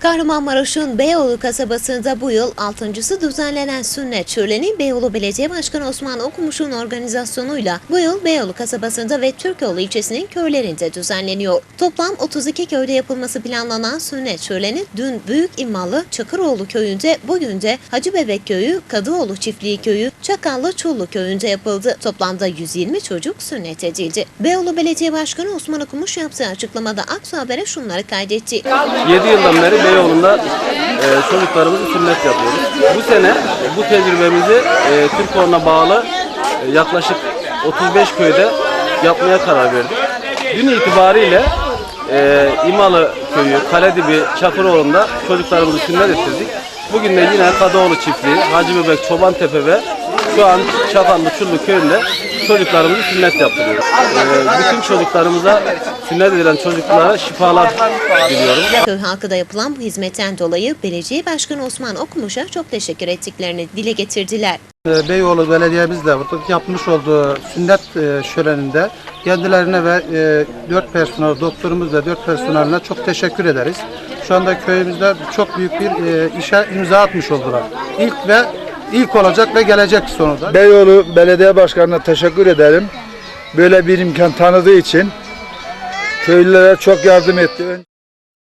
Kahramanmaraş'ın Beyoğlu kasabasında bu yıl altıncısı düzenlenen sünnet şöleni Beyoğlu Belediye Başkanı Osman Okumuş'un organizasyonuyla bu yıl Beyoğlu kasabasında ve Türkoğlu ilçesinin köylerinde düzenleniyor. Toplam 32 köyde yapılması planlanan sünnet şöleni dün Büyük İmmalı Çakıroğlu köyünde, bugün de Hacı Bebek köyü, Kadıoğlu Çiftliği köyü, Çakallı Çullu köyünde yapıldı. Toplamda 120 çocuk sünnet edildi. Beyoğlu Belediye Başkanı Osman Okumuş yaptığı açıklamada Aksu Haber'e şunları kaydetti. 7 yıldan beri Beyoğlu'nda e, çocuklarımızı sünnet yapıyoruz. Bu sene bu tecrübemizi e, Türkoğlu'na bağlı e, yaklaşık 35 köyde yapmaya karar verdik. Dün itibariyle e, İmalı köyü, Kaledibi, Çakıroğlu'nda çocuklarımızı sünnet ettirdik. Bugün de yine Kadıoğlu çiftliği, Hacı Bebek, Çobantepe ve şu an Çakallı Çullu köyünde çocuklarımızı sünnet yaptırıyoruz. E, bütün çocuklarımıza, sünnet edilen çocuklara şifalar diliyorum. Köy halkı da yapılan bu hizmetten dolayı Belediye Başkanı Osman Okumuş'a çok teşekkür ettiklerini dile getirdiler. Ee, Beyoğlu Belediye'miz de burada yapmış olduğu sünnet e, şöleninde kendilerine ve e, dört personel, doktorumuz ve dört personeline çok teşekkür ederiz. Şu anda köyümüzde çok büyük bir e, işe imza atmış oldular. İlk ve ilk olacak ve gelecek sonunda. Beyoğlu Belediye Başkanı'na teşekkür ederim. Böyle bir imkan tanıdığı için köylülere çok yardım etti.